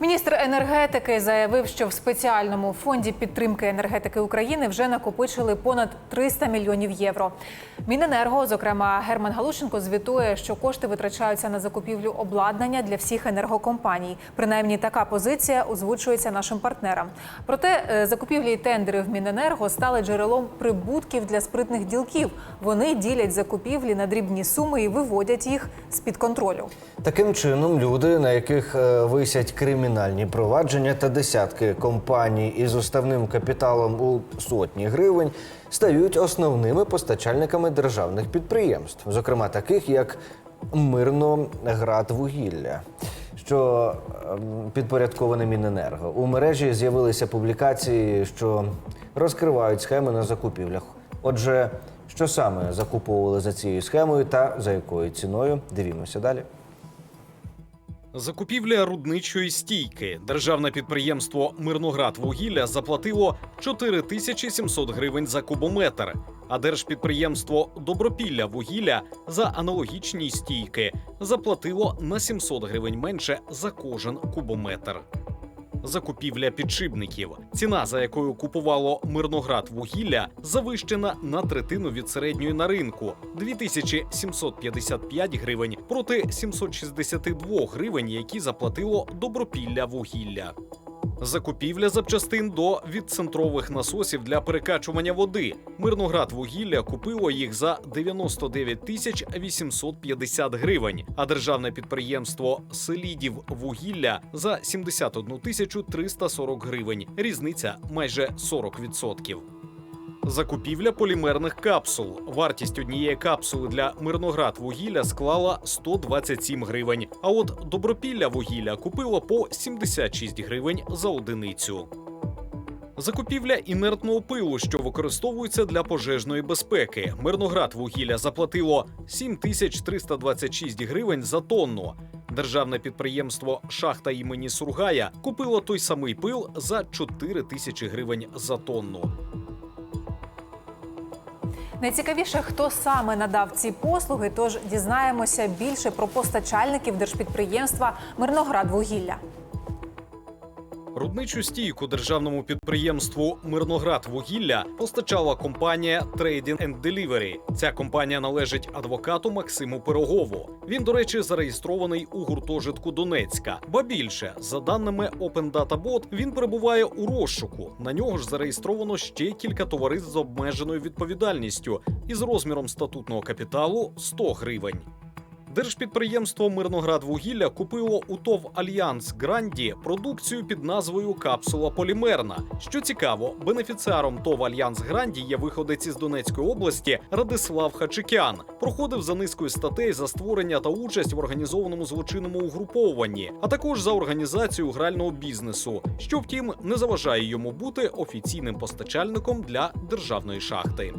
Міністр енергетики заявив, що в спеціальному фонді підтримки енергетики України вже накопичили понад 300 мільйонів євро. Міненерго, зокрема Герман Галушенко, звітує, що кошти витрачаються на закупівлю обладнання для всіх енергокомпаній. Принаймні, така позиція озвучується нашим партнерам. Проте е, закупівлі і тендери в Міненерго стали джерелом прибутків для спритних ділків. Вони ділять закупівлі на дрібні суми і виводять їх з під контролю. Таким чином, люди, на яких е, висять кримінальні провадження та десятки компаній із уставним капіталом у сотні гривень, стають основними постачальниками державних підприємств, зокрема таких як Мирноградвугілля. Що ем, підпорядковане Міненерго. У мережі з'явилися публікації, що розкривають схеми на закупівлях. Отже, що саме закуповували за цією схемою та за якою ціною? Дивімося далі. Закупівля рудничої стійки. Державне підприємство Мирноград вугілля заплатило 4700 гривень за кубометр, а держпідприємство Добропілля вугілля за аналогічні стійки заплатило на 700 гривень менше за кожен кубометр. Закупівля підшипників. Ціна, за якою купувало Мирноград вугілля, завищена на третину від середньої на ринку 2755 гривень проти 762 гривень, які заплатило Добропілля вугілля. Закупівля запчастин до відцентрових насосів для перекачування води. Мирноград вугілля купило їх за 99 тисяч 850 гривень, а державне підприємство Селідів вугілля за 71 тисячу 340 гривень. Різниця майже 40%. Закупівля полімерних капсул. Вартість однієї капсули для Мирноград вугілля склала 127 гривень. А от Добропілля вугілля купило по 76 гривень за одиницю. Закупівля інертного пилу, що використовується для пожежної безпеки. Мирноград вугілля заплатило 7326 гривень за тонну. Державне підприємство Шахта імені Сургая купило той самий пил за 4 тисячі гривень за тонну. Найцікавіше, хто саме надав ці послуги, тож дізнаємося більше про постачальників держпідприємства Мирноградвугілля. Рудничу стійку державному підприємству Мирноград вугілля постачала компанія Trading and Delivery. Ця компанія належить адвокату Максиму Пирогову. Він, до речі, зареєстрований у гуртожитку Донецька. Ба більше, за даними Open Data Bot, він перебуває у розшуку. На нього ж зареєстровано ще кілька товариств з обмеженою відповідальністю із розміром статутного капіталу 100 гривень. Держпідприємство Мирноградвугілля купило у ТОВ Альянс Гранді продукцію під назвою Капсула Полімерна. Що цікаво, бенефіціаром ТОВ Альянс Гранді є виходець із Донецької області Радислав Хачикян. Проходив за низкою статей за створення та участь в організованому злочинному угрупованні, а також за організацію грального бізнесу, що втім не заважає йому бути офіційним постачальником для державної шахти.